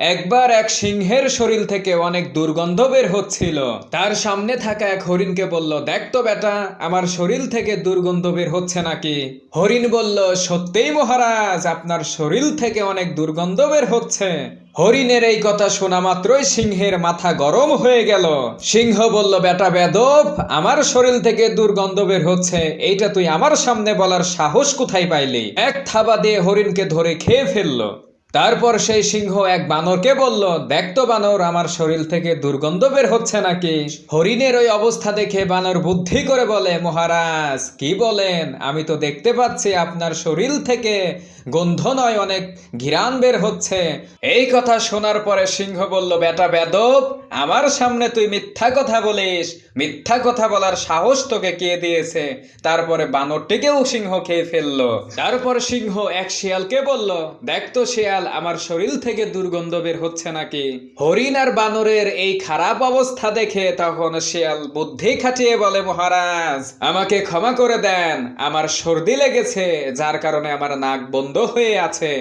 একবার এক সিংহের শরীর থেকে অনেক দুর্গন্ধ বের হচ্ছিল। তার সামনে থাকা এক হরিণকে বলল, দেখ তো বেটা, আমার শরীর থেকে দুর্গন্ধ বের হচ্ছে নাকি? হরিণ বলল, সত্যিই মহারাজ, আপনার শরীর থেকে অনেক দুর্গন্ধ বের হচ্ছে। হরিণের এই কথা শোনা মাত্রই সিংহের মাথা গরম হয়ে গেল। সিংহ বলল, বেটা বেদব, আমার শরীর থেকে দুর্গন্ধ বের হচ্ছে। এইটা তুই আমার সামনে বলার সাহস কোথায় পাইলি? এক থাবা দিয়ে হরিণকে ধরে খেয়ে ফেলল। তারপর সেই সিংহ এক বানরকে বলল, দেখ তো বানর, আমার শরীর থেকে দুর্গন্ধ বের হচ্ছে নাকি? হরিণের ওই অবস্থা দেখে বানর বুদ্ধি করে বলে, মহারাজ, কি বলেন? আমি তো দেখতে পাচ্ছি আপনার শরীর থেকে গন্ধ নয়, অনেক ঘিরান বের হচ্ছে। এই কথা শোনার পরে সিংহ বলল, বেটা বেদব, আমার সামনে তুই মিথ্যা কথা বলিস। মিথ্যা কথা বলার সাহস তোকে কে দিয়েছে? তারপরে বানরটিকেও সিংহ খেয়ে ফেলল। তারপর সিংহ এক শিয়ালকে বলল, দেখ তো শিয়াল আমার শরীর থেকে দুর্গন্ধ বের হচ্ছে নাকি? হরিণ আর বানরের এই খারাপ অবস্থা দেখে তখন শিয়াল বুদ্ধি খাটিয়ে বলে, মহারাজ, আমাকে ক্ষমা করে দেন। আমার সর্দি লেগেছে, যার কারণে আমার নাক বন্ধ হয়ে আছে।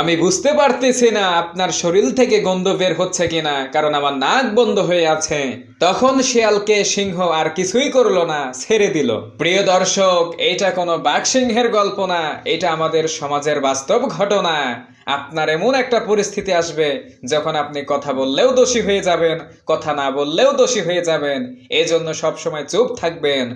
আমি বুঝতে পারতেছি না আপনার শরীর থেকে গন্ধ বের হচ্ছে কিনা, কারণ আমার নাক বন্ধ হয়ে আছে। তখন শিয়ালকে সিংহ আর কিছুই করল না, ছেড়ে দিল। প্রিয় দর্শক, এটা কোনো বাঘ সিংহের গল্প না, এটা আমাদের সমাজের বাস্তব ঘটনা। আপনার এমন একটা পরিস্থিতি আসবে যখন আপনি কথা বললেও দোষী হয়ে যাবেন, কথা না বললেও দোষী হয়ে যাবেন। এজন্য সবসময় চুপ থাকবেন।